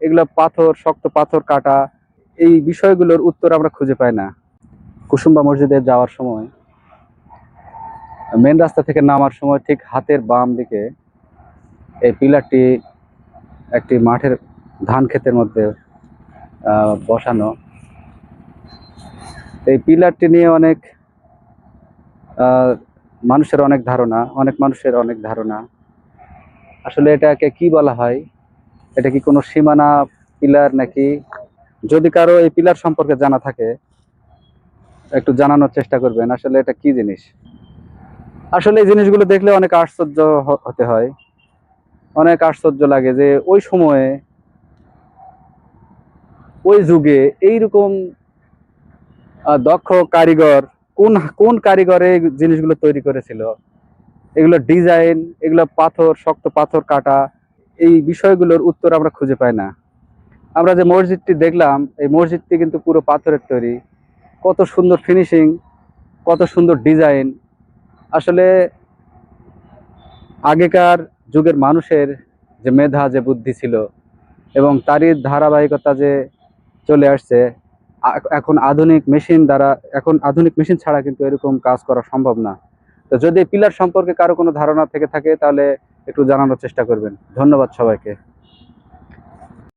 এগুলো পাথর, শক্ত পাথর কাটা, এই বিষয়গুলোর উত্তর আমরা খুঁজে পাই না। কুসুম্বা মসজিদে যাওয়ার সময় মেন রাস্তা থেকে নামার সময় ঠিক হাতের বাম দিকে এই পিলারটি একটি মাঠের ধান ক্ষেতের মধ্যে বসানো। এই পিলারটি নিয়ে অনেক মানুষের অনেক ধারণা, অনেক মানুষের অনেক ধারণা। আসলে এটাকে কি বলা হয়? এটা কি কোনো সীমানা পিলার নাকি? যদি কারও এই পিলার সম্পর্কে জানা থাকে, একটু জানানোর চেষ্টা করবেন। আসলে এটা কি জিনিস? আসলে এই জিনিসগুলো দেখলে অনেক আশ্চর্য হতে হয়। অনেক আশ্চর্য লাগে যে ওই সময়ে, ওই যুগে এইরকম দক্ষ কারিগর কোন কোন কারিগরে জিনিসগুলো তৈরি করেছিল? এগুলো ডিজাইন, এগুলো পাথর, শক্ত পাথর কাটা এই বিষয়গুলোর উত্তর আমরা খুঁজে পাই না। আমরা যে মসজিদটি দেখলাম, এই মসজিদটি কিন্তু পুরো পাথরের তৈরি। কত সুন্দর ফিনিশিং কত সুন্দর ডিজাইন আসলে আগেকার যুগের মানুষের যে মেধা, যে বুদ্ধি ছিল এবং তারই ধারাবাহিকতা যে চলে আসছে এখন আধুনিক মেশিন দ্বারা, এখন আধুনিক মেশিন ছাড়া কিন্তু এরকম কাজ করা সম্ভব না। তো যদি পিলার সম্পর্কে কারও কোনো ধারণা থেকে থাকে, তাহলে একটু জানানোর চেষ্টা করবেন। ধন্যবাদ সবাইকে।